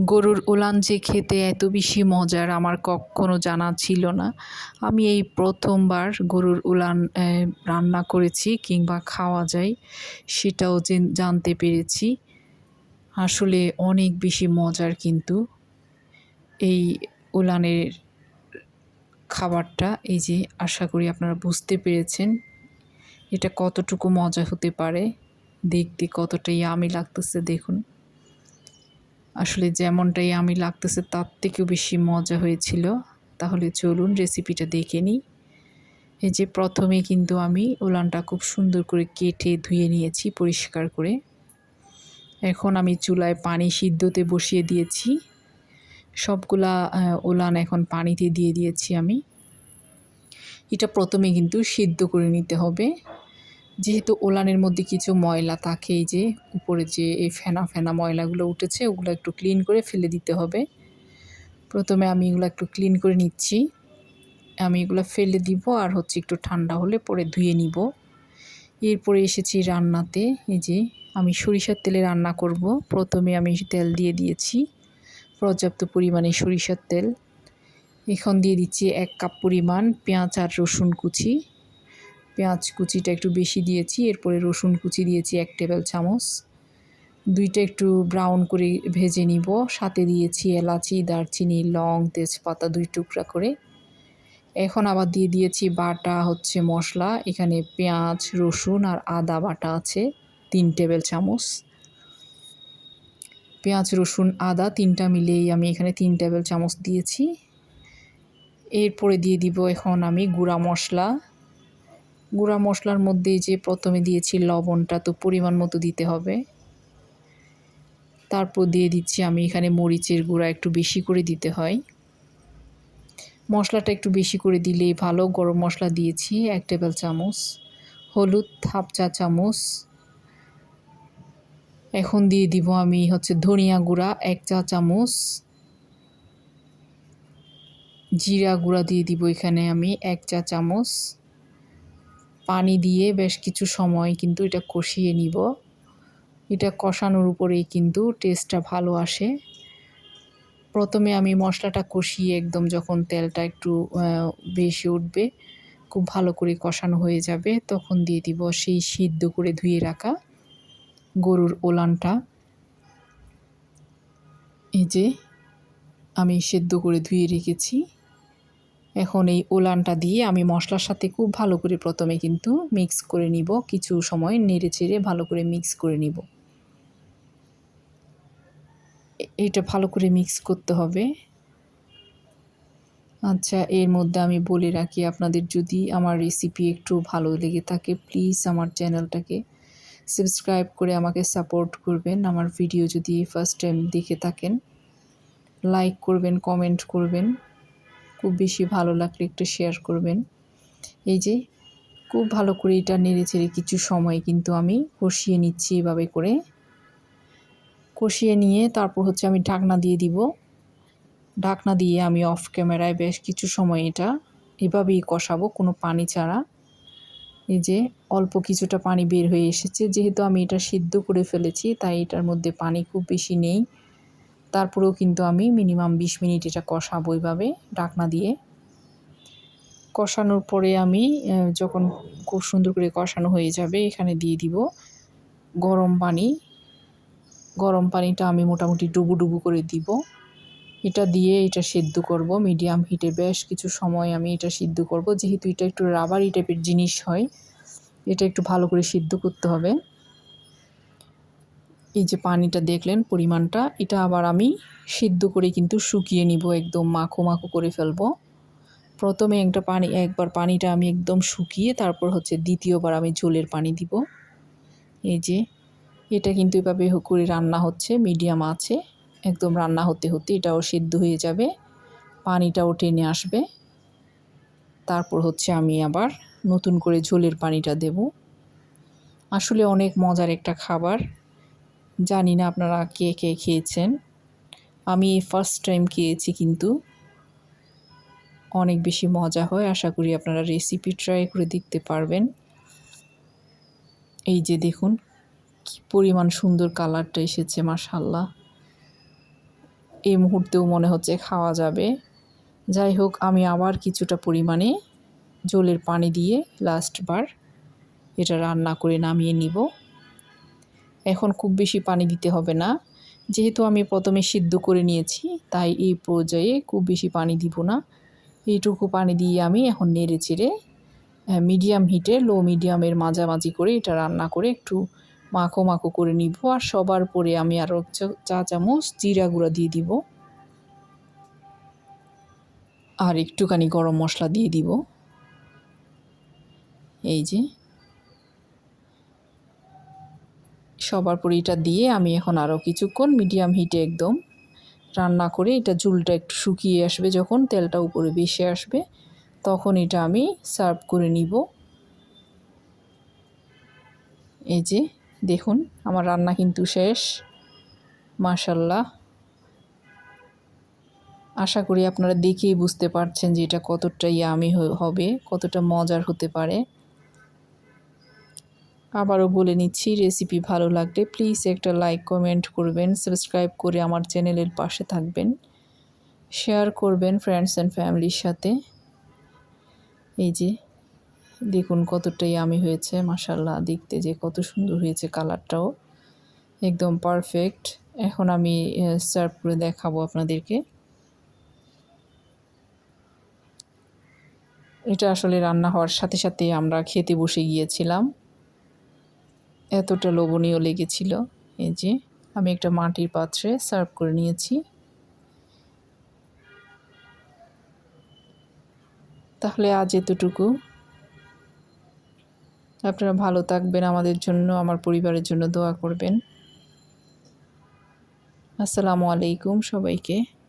গরুর উলান যে খেতে এত বেশি মজার আমার কখনো জানা ছিল না। আমি এই প্রথমবার গরুর উলান রান্না করেছি কিংবা খাওয়া যায় সেটাও জেন- জানতে পেরেছি। আসলে অনেক বেশি মজার কিন্তু এই উলানের খাবারটা। এই যে আশা করি আপনারা বুঝতে পেরেছেন এটা কতটুকু মজা হতে পারে। দেখতে কতটাই আমি লাগতেছে, দেখুন। আসলে যেমনটাই আমি লাগতেছে তার থেকেও বেশি মজা হয়েছিল। তাহলে চলুন রেসিপিটা দেখে নিই। এই যে প্রথমে কিন্তু আমি উলানটা খুব সুন্দর করে কেটে ধুয়ে নিয়েছি পরিষ্কার করে। এখন আমি চুলায় পানি সিদ্ধতে বসিয়ে দিয়েছি। সবগুলা ওলান এখন পানিতে দিয়ে দিয়েছি আমি। এটা প্রথমে কিন্তু সিদ্ধ করে নিতে হবে। যেহেতু ওলানের মধ্যে কিছু ময়লা থাকে এই যে, উপরে যে এই ফেনা ফেনা ময়লাগুলো উঠেছে, ওগুলো একটু ক্লিন করে ফেলে দিতে হবে। প্রথমে আমি এগুলো একটু ক্লিন করে নিচ্ছি। আমি এগুলো ফেলে দিব আর হচ্ছে একটু ঠান্ডা হলে পরে ধুয়ে নিব। এরপরে এসেছি রান্নাতে। এই যে, আমি সরিষার তেলে রান্না করব। প্রথমে আমি তেল দিয়ে দিয়েছি। পর্যাপ্ত পরিমাণে সরিষার তেল। এখন দিয়ে দিচ্ছি এক কাপ পরিমাণ পেঁয়াজ আর রসুন কুচি। পেঁয়াজ কুচিটা একটু বেশি দিয়েছি, এরপরে রসুন কুচি দিয়েছি এক টেবিল চামচ। দুইটা একটু ব্রাউন করে ভেজে নিব, সাথে দিয়েছি এলাচি, দারচিনি, লং, তেজপাতা দুই টুকরা করে। এখন আবার দিয়ে দিয়েছি বাটা হচ্ছে মশলা, এখানে পেঁয়াজ, রসুন আর আদা বাটা আছে, তিন টেবিল চামচ। পেঁয়াজ, রসুন, আদা তিনটা মিলেই আমি এখানে তিন টেবিল চামচ দিয়েছি। এরপরে দিয়ে দিব এখন আমি গুঁড়া মশলা। গুঁড়া মশলার মধ্যে যে প্রথমে দিয়েছি লবণটা, তো পরিমাণ মতো দিতে হবে। তারপর দিয়ে দিচ্ছি আমি এখানে মরিচের গুঁড়া একটু বেশি করে দিতে হয়। মশলাটা একটু বেশি করে দিলেই ভালো, গরম মশলা দিয়েছি এক টেবিল চামচ। হলুদ হাফ চা চামচ। এখন দিয়ে দিব আমি হচ্ছে ধনিয়া গুঁড়া এক চা চামচ। জিরা গুঁড়া দিয়ে দিব এখানে আমি এক চা চামচ। পানি দিয়ে বেশ কিছু সময় কিন্তু এটা কষিয়ে নিব। এটা কষানোর উপরেই কিন্তু টেস্টটা ভালো আসে। প্রথমে আমি মশলাটা কষিয়ে একদম যখন তেলটা একটু বেশি উঠবে, খুব ভালো করে কষানো হয়ে যাবে, তখন দিয়ে দিব সেই সিদ্ধ করে ধুয়ে রাখা গরুর ওলানটা। এই যে, আমি সেদ্ধ করে ধুয়ে রেখেছি। এখন এই ওলানটা দিয়ে আমি মশলার সাথে খুব ভালো করে প্রথমে কিন্তু মিক্স করে নিব। কিছু সময় নেড়ে চেড়ে ভালো করে মিক্স করে নিব। এটা ভালো করে মিক্স করতে হবে। আচ্ছা এর মধ্যে আমি বলে রাখি আপনাদের, যদি আমার রেসিপি একটু ভালো লেগে থাকে প্লিজ আমার চ্যানেলটাকে সাবস্ক্রাইব করে আমাকে সাপোর্ট করবেন। আমার ভিডিও যদি ফার্স্ট টাইম দেখে থাকেন লাইক করবেন কমেন্ট করবেন। খুব বেশি ভালো লাগলে একটু শেয়ার করবেন। এই যে, খুব ভালো করে এটা নেড়ে চেড়ে কিছু সময় কিন্তু আমি কষিয়ে নিচ্ছি এভাবে করে। কষিয়ে নিয়ে তারপর হচ্ছে আমি ঢাকনা দিয়ে দিব। ঢাকনা দিয়ে আমি অফ ক্যামেরায় বেশ কিছু সময় এটা এভাবেই কষাবো, কোনো পানি ছাড়া। এই যে, অল্প কিছুটা পানি বের হয়ে এসেছে। যেহেতু আমি এটা সিদ্ধ করে ফেলেছি, তাই এটার মধ্যে পানি খুব বেশি নেই। তারপরেও কিন্তু আমি মিনিমাম বিশ মিনিট এটা কষাবো এইভাবে ঢাকনা দিয়ে। কষানোর পরে আমি যখন খুব সুন্দর করে কষানো হয়ে যাবে, এখানে দিয়ে দিব গরম পানি। গরম পানিটা আমি মোটামুটি ডুবু ডুবু করে দিব। এটা দিয়ে এটা সিদ্ধ করব, মিডিয়াম হিটে বেশ কিছু সময় আমি এটা সিদ্ধ করব। যেহেতু এটা একটু রাবারি টাইপের জিনিস হয়, এটা একটু ভালো করে সিদ্ধ করতে হবে। এই যে পানিটা দেখলেন পরিমাণটা, এটা আবার আমি সিদ্ধ করে কিন্তু শুকিয়ে নিব, একদম মাখো মাখো করে ফেলব। প্রথমে একটা পানি, একবার পানিটা আমি একদম শুকিয়ে তারপর হচ্ছে দ্বিতীয়বার আমি ঝোলের পানি দিব। এই যে, এটা কিন্তু এভাবে করে রান্না হচ্ছে, মিডিয়াম আছে। একদম রান্না হতে হতে এটাও সিদ্ধ হয়ে যাবে, পানিটাও টেনে আসবে। তারপর হচ্ছে আমি আবার নতুন করে ঝোলের পানিটা দেব। আসলে অনেক মজার একটা খাবার। জানি না আপনারা কে কে খেয়েছেন। আমি ফার্স্ট টাইম খেয়েছি কিন্তু। অনেক বেশি মজা হয়, আশা করি আপনারা রেসিপি ট্রাই করে দেখতে পারবেন। এই যে দেখুন, কি পরিমাণ সুন্দর কালারটা এসেছে মাশাল্লাহ এই মুহূর্তেও মনে হচ্ছে খাওয়া যাবে। যাই হোক, আমি আবার কিছুটা পরিমাণে জলের পানি দিয়ে লাস্টবার এটা রান্না করে নামিয়ে নিব। এখন খুব বেশি পানি দিতে হবে না। যেহেতু আমি প্রথমে সিদ্ধ করে নিয়েছি, তাই এই পর্যায়ে খুব বেশি পানি দিব না। এইটুকু পানি দিয়ে আমি এখন নেড়ে চেড়ে মিডিয়াম হিটে লো মিডিয়ামের মাঝামাঝি করে এটা রান্না করে একটু মাখো মাখো করে নিব। আর সবার পরে আমি আরও চা চামচ জিরা গুঁড়া দিয়ে দিব। আর একটুখানি গরম মশলা দিয়ে দিব। এই যে সবার পরে এটা দিয়ে আমি এখন আরও কিছুক্ষণ মিডিয়াম হিটে একদম রান্না করে এটা ঝুলটা একটু শুকিয়ে আসবে যখন তেলটা উপরে বেশি আসবে, তখন এটা আমি সার্ভ করে নিব। এই যে, দেখুন, আমার রান্না কিন্তু শেষ। মাশাল্লাহ আশা করি আপনারা দেখেই বুঝতে পারছেন যে এটা কতটা ইয়ামি হবে, কতটা মজার হতে পারে। আবারও বলে নিচ্ছি রেসিপি ভালো লাগলে প্লিজ একটা লাইক কমেন্ট করবেন সাবস্ক্রাইব করে আমার চ্যানেলের পাশে থাকবেন। শেয়ার করবেন ফ্রেন্ডস অ্যান্ড ফ্যামিলির সাথে। এই যে, দেখুন কতটাই আমি হয়েছে মাসাল্লাহ দেখতে যে কত সুন্দর হয়েছে কালারটাও একদম পারফেক্ট এখন আমি সার্ভ করে দেখাবো আপনাদেরকে। এটা আসলে রান্না হওয়ার সাথে সাথে আমরা খেতে বসে গিয়েছিলাম। এতটা লোভনীয় লেগেছিল। এই যে, আমি একটা মাটির পাত্রে সার্ভ করে নিয়েছি। তাহলে আজ এতটুকু। আপনারা ভালো থাকবেন, আমাদের জন্য, আমার পরিবারের জন্য দোয়া করবেন। আসসালামু আলাইকুম সবাইকে।